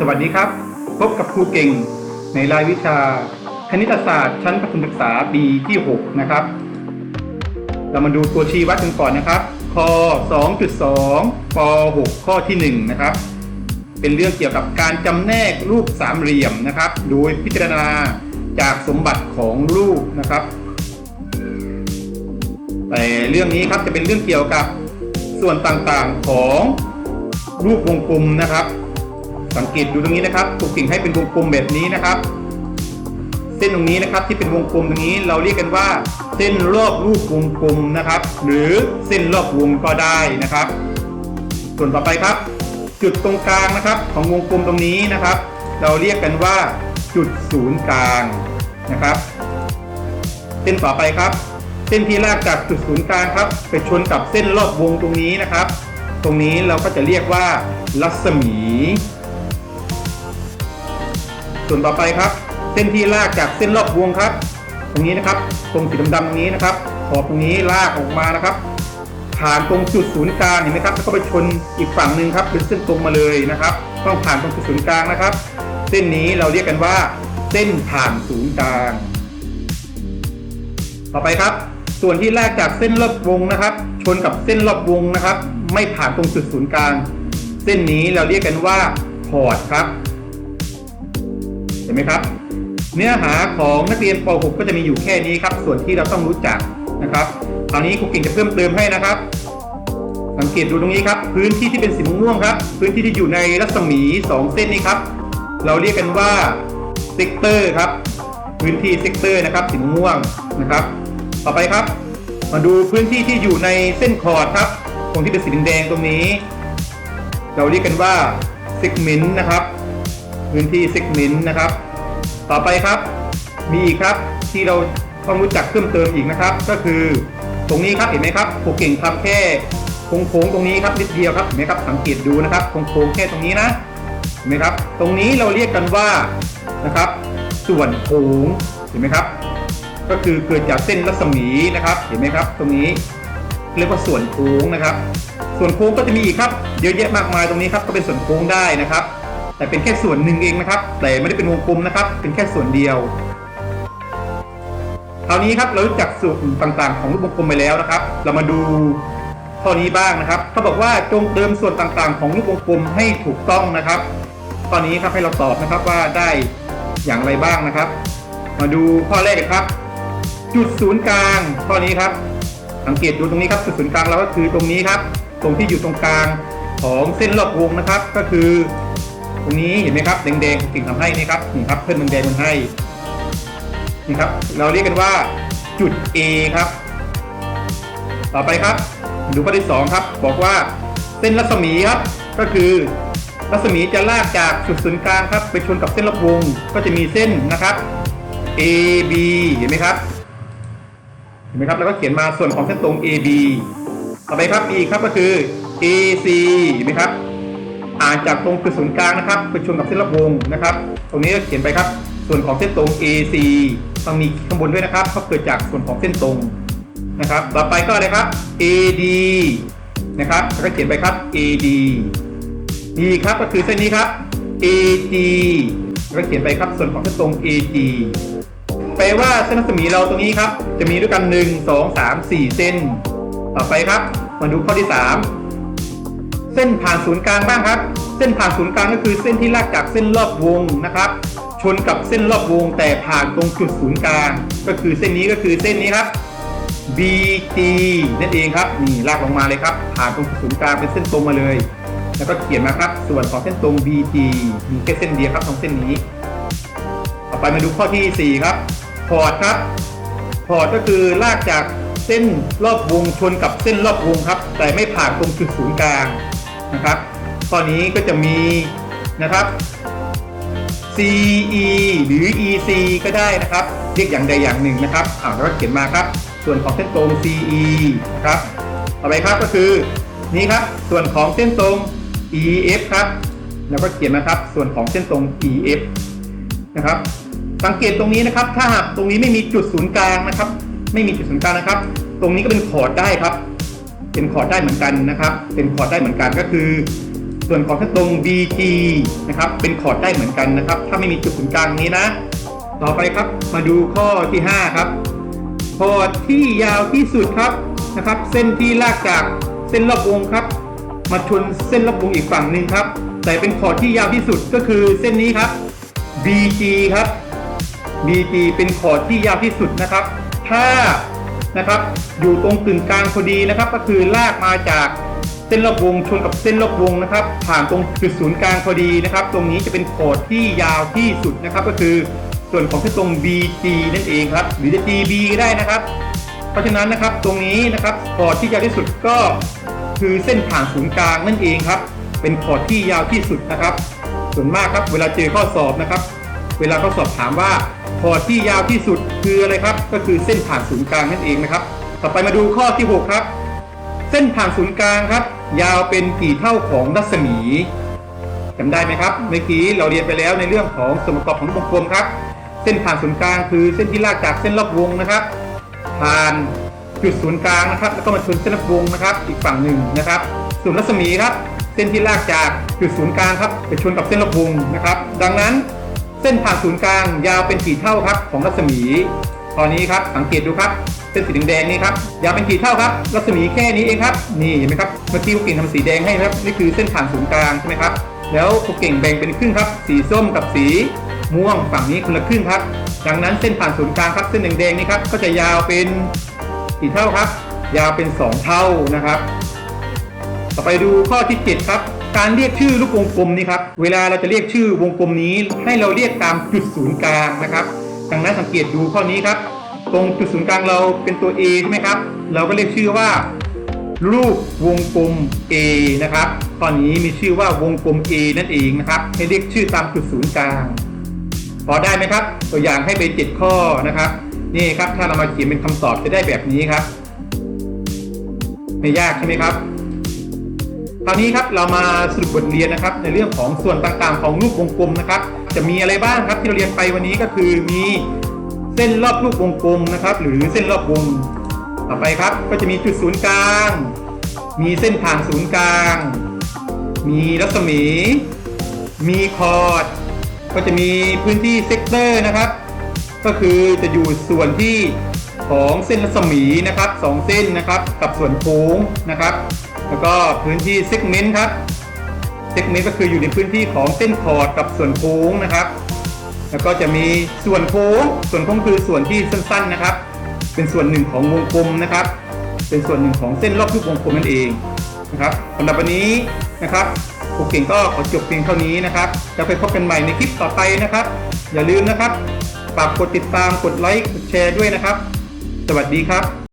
สวัสดีครับ พบกับครูเก่ง ในรายวิชา คณิตศาสตร์ชั้นประถมศึกษาปีที่ 6 นะครับ เรามาดูตัวชี้วัดกันก่อนนะครับข้อ2.2ป .6 ข้อที่ 1 นะครับ เป็นเรื่องเกี่ยวกับการจำแนกรูปสามเหลี่ยมนะครับ โดยพิจารณาจากสมบัติของรูปนะครับ แต่เรื่องนี้ครับจะเป็นเรื่องเกี่ยวกับส่วนต่างๆของรูปวงกลมนะครับ สังเกตดูตรงนี้นะครับถูกกิ่งให้เป็นวงกลมแบบนี้นะครับ เส้นตรงนี้นะครับที่เป็นวงกลมตรงนี้เราเรียกกันว่า เส้นรอบรูปวงกลมนะครับ หรือเส้นรอบวงก็ได้นะครับ ส่วนต่อไปครับ จุดตรงกลางนะครับ ของวงกลมตรงนี้นะครับ เราเรียกกันว่า จุดศูนย์กลางนะครับ เส้นต่อไปครับ เส้นที่ลากจากจุดศูนย์กลางครับไปชนกับเส้นรอบวงตรงนี้นะครับ ตรงนี้เราก็จะเรียกว่ารัศมี ส่วนต่อไปครับ เส้นที่ลากจากเส้นรอบวงครับ ตรงนี้นะครับ ตรงสีดำๆตรงนี้นะครับ ขอบตรงนี้ลากออกมานะครับ ผ่านตรงจุดศูนย์กลางเห็นไหมครับแล้วก็ไปชนอีกฝั่งหนึ่งครับเป็นเส้นตรงมาเลยนะครับ ต้องผ่านตรงจุดศูนย์กลางนะครับ เส้นนี้เราเรียกกันว่า เส้นผ่านศูนย์กลาง ต่อไปครับ ส่วนที่ลากจากเส้นรอบวงนะครับ ชนกับเส้นรอบวงนะครับ ไม่ผ่านตรงจุดศูนย์กลาง เส้นนี้เราเรียกกันว่าพอร์ตครับ ห็นไหมครับ เนื้อหาของนักเรียนป .6 ก็จะมีอยู่แค่นี้ครับ ส่วนที่เราต้องรู้จักนะครับคราวนี้ครูกิ่งจะเพิ่มเติมให้นะครับ สังเกตดูตรงนี้ครับ พื้นที่ที่เป็นสีม่วงครับ พื้นที่ที่อยู่ในรัศมี 2 เส้นนี้ครับ เราเรียกกันว่าเซกเตอร์ครับพื้นที่เซกเตอร์นะครับสีม่วงนะครับ ต่อไปครับ มาดูพื้นที่ที่อยู่ในเส้นคอร์ดครับตรงที่เป็นสีแดงตรงนี้ เราเรียกกันว่าเซกเมนต์นะครับ พื้นที่เซกเมนต์นะครับ ต่อไปครับ มีอีกครับที่เราต้องรู้จักเพิ่มเติมอีกนะครับ ก็คือตรงนี้ครับเห็นไหมครับครูเก่งทำแค่โค้งๆตรงนี้ครับนิดเดียวครับเห็นไหมครับสังเกตดูนะครับโค้งๆแค่ตรงนี้นะเห็นไหมครับ ตรงนี้เราเรียกกันว่านะครับ ส่วนโค้งเห็นไหมครับ ก็คือเกิดจากเส้นรัศมีนะครับ เห็นไหมครับ ตรงนี้เรียกว่าส่วนโค้งนะครับ ส่วนโค้งก็จะมีอีกครับเยอะแยะมากมายตรงนี้ครับก็เป็นส่วนโค้งได้นะครับ แต่เป็นแค่ส่วนหนึ่งเองนะครับ แต่ไม่ได้เป็นวงกลมนะครับ เป็นแค่ส่วนเดียวคราวนี้ครับเรารู้จักส่วนต่างๆ ของรูปวงกลมไปแล้วนะครับ เรามาดูข้อนี้บ้างนะครับเขาบอกว่าจงเติมส่วนต่างๆ ของรูปวงกลมให้ถูกต้องนะครับข้อนี้ครับให้เราตอบนะครับว่าได้อย่างไรบ้างนะครับ มาดูข้อแรกครับ จุดศูนย์กลางข้อนี้ครับ สังเกตดูตรงนี้ครับจุดศูนย์กลางเราก็คือตรงนี้ครับ ตรงที่อยู่ตรงกลางของเส้นรอบวงนะครับ ก็คือ รงนี้เห็นไหมครับแดงๆกิ่งทำให้นี่ครับนี่ครับเพื่อนมันแดงมันให้นี่ครับ เราเรียกกันว่าจุด A ครับ ต่อไปครับ ดูข้อที่สองครับ บอกว่าเส้นรัศมีครับ ก็คือรัศมีจะลากจากจุดศูนย์กลางครับ ไปชนกับเส้นรอบวง ก็จะมีเส้นนะครับ A B เห็นไหมครับ เห็นไหมครับ แล้วก็เขียนมาส่วนของเส้นตรง AB ต่อไปครับ E ครับก็คือ AC เห็นไหมครับ อ่านจากตรงจุดศูนย์กลางนะครับไปชนกับเส้นรอบวงนะครับ ตรงนี้ก็เขียนไปครับ ส่วนของเส้นตรง AC ต้องมีข้างบนด้วยนะครับเพราเกิดจากส่วนของเส้นตรงนะครับ ต่อไปก็อะไรครับ AD นะครับแล้วก็เขียนไปครับ AD D ครับก็คือเส้นนี้ครับ AG แล้วก็เขียนไปครับส่วนของเส้นตรง AG แปลว่าเส้นรัศมีเราตรงนี้ครับ จะมีด้วยกัน 1 2 3 4 เส้น ต่อไปครับ มาดูข้อที่ 3 ส้นผ่านศูนย์กลางบ้างครับ เส้นผ่านศูนย์กลางก็คือเส้นที่ลากจากเส้นรอบวงนะครับ ชนกับเส้นรอบวงแต่ผ่านตรงจุดศูนย์กลาง ก็คือเส้นนี้ก็คือเส้นนี้ครับ BG นั่นเองครับนี่ลากลงมาเลยครับ ผ่านตรงศูนย์กลางเป็นเส้นตรงมาเลย แล้วก็เขียนมาครับ ส่วนของเส้นตรง BG มีแค่เส้นเดียวครับตรงเส้นนี้ ต่อไปมาดูข้อที่ 4 ครับพอร์ตครับพอร์ตก็คือลากจากเส้นรอบวงชนกับเส้นรอบวงครับ แต่ไม่ผ่านตรงจุดศูนย์กลาง นะครับ ข้อนี้ก็จะมีนะครับ CE หรือ EC ก็ได้นะครับ เรียกอย่างใดอย่างหนึ่งนะครับอ่าแล้วก็เขียนมาครับ ส่วนของเส้นตรง CE นะครับต่อไปครับก็คือนี่ครับ ส่วนของเส้นตรง EF ครับแล้วก็เขียนนะครับ ส่วนของเส้นตรง EF นะครับ สังเกตตรงนี้นะครับ ถ้าหากตรงนี้ไม่มีจุดศูนย์กลางนะครับ ไม่มีจุดศูนย์กลางนะครับ ตรงนี้ก็เป็นคอดได้ครับ เป็นคอร์ดได้เหมือนกันนะครับ เป็นคอร์ดได้เหมือนกันก็คือ ส่วนของเส้นตรง BG นะครับ เป็นคอร์ดได้เหมือนกันนะครับ ถ้าไม่มีจุดศูนย์กลางนี้นะ ต่อไปครับมาดูข้อที่ 5 ครับ คอร์ดที่ยาวที่สุดครับนะครับ เส้นที่ลากจากเส้นรอบวงครับ มาชนเส้นรอบวงอีกฝั่งหนึ่งครับ แต่เป็นคอร์ดที่ยาวที่สุดก็คือเส้นนี้ครับ BG ครับ BG เป็นคอร์ดที่ยาวที่สุดนะครับ ถ้า นะครับ อยู่ตรงกึ่งกลางพอดีนะครับ ก็คือลากมาจากเส้นรอบวงชนกับเส้นรอบวงนะครับ ผ่านตรงจุดศูนย์กลางพอดีนะครับ ตรงนี้จะเป็นคอร์ดที่ยาวที่สุดนะครับ ก็คือส่วนของเส้นตรง BG นั่นเองครับ หรือจะ GB ก็ได้นะครับ เพราะฉะนั้นนะครับตรงนี้นะครับคอร์ดที่ยาวที่สุดก็คือเส้นผ่านศูนย์กลางนั่นเองครับ เป็นคอร์ดที่ยาวที่สุดนะครับ ส่วนมากครับเวลาเจอข้อสอบนะครับ เวลาเขาสอบถามว่า คอร์ดที่ยาวที่สุดคืออะไรครับ ก็คือเส้นผ่านศูนย์กลางนั่นเองนะครับ ต่อไปมาดูข้อที่ 6 ครับ เส้นผ่านศูนย์กลางครับ ยาวเป็นกี่เท่าของรัศมีจำได้ไหมครับ เมื่อกี้เราเรียนไปแล้วในเรื่องของส่วนประกอบของวงกลมครับ เส้นผ่านศูนย์กลางคือเส้นที่ลากจากเส้นรอบวงนะครับ ผ่านจุดศูนย์กลางนะครับ แล้วก็มาชนเส้นรอบวงนะครับ อีกฝั่งหนึ่งนะครับ ส่วนรัศมีครับ เส้นที่ลากจากจุดศูนย์กลางครับไปชนกับเส้นรอบวงนะครับ ดังนั้น เส้นผ่านศูนย์กลางยาวเป็นกี่เท่าครับของรัศมี ตอนนี้ครับสังเกตดูครับเส้นสีแดงนี่ครับยาวเป็นกี่เท่าครับ รัศมีแค่นี้เองครับ นี่เห็นไหมครับเมื่อกี้ครูเก่งทำสีแดงให้นะครับนี่คือเส้นผ่านศูนย์กลางใช่ไหมครับ แล้วครูเก่งแบ่งเป็นครึ่งครับ สีส้มกับสีม่วงฝั่งนี้คนละครึ่งครับ ดังนั้นเส้นผ่านศูนย์กลางครับ เส้นแดงๆนี่ครับก็จะยาวเป็นกี่เท่าครับ ยาวเป็น 2 เท่านะครับ ต่อไปดูข้อที่ 7 ครับ การเรียกชื่อลูกวงกลมนี่ครับ เวลาเราจะเรียกชื่อวงกลมนี้ ให้เราเรียกตามจุดศูนย์กลางนะครับ ดังนั้นสังเกตดูข้อนี้ครับ ตรงจุดศูนย์กลางเราเป็นตัว A ใช่ไหมครับ เราก็เรียกชื่อว่า รูปวงกลม A นะครับข้อนี้มีชื่อว่าวงกลม A นั่นเองนะครับ ให้เรียกชื่อตามจุดศูนย์กลาง พอได้ไหมครับ ตัวอย่างให้เป็นเจ็ดข้อนะครับ นี่ครับถ้าเรามาเขียนเป็นคำตอบจะได้แบบนี้ครับ ไม่ยากใช่ไหมครับ ราวนี้ครับเรามาสรุปบทเรียนนะครับในเรื่องของส่วนต่างๆ ของรูปวงกลมนะครับ จะมีอะไรบ้างครับที่เราเรียนไปวันนี้ก็คือมีเส้นรอบรูปวงกลมนะครับ หรือเส้นรอบวงต่อไปครับ ก็จะมีจุดศูนย์กลาง มีเส้นผ่านศูนย์กลาง มีรัศมี มีคอร์ดก็จะมีพื้นที่เซกเตอร์นะครับ ก็คือจะอยู่ส่วนที่ของเส้นรัศมีนะครับสองเส้นนะครับ กับส่วนโค้งนะครับ แล้วก็พื้นที่เซกเมนต์ครับเซกเมนต์ก็คืออยู่ในพื้นที่ของเส้นคอร์ดกับส่วนโค้งนะครับ แล้วก็จะมีส่วนโค้ง ส่วนโค้งคือส่วนที่สั้นๆนะครับ เป็นส่วนหนึ่งของวงกลมนะครับ เป็นส่วนหนึ่งของเส้นรอบรูปวงกลมนั่นเองนะครับสำหรับวันนี้นะครับครูเก่งก็ขอจบเพียงเท่านี้นะครับแล้วไปพบกันใหม่ในคลิปต่อไปนะครับ อย่าลืมนะครับฝากกดติดตามกดไลค์กดแชร์ด้วยนะครับ สวัสดีครับ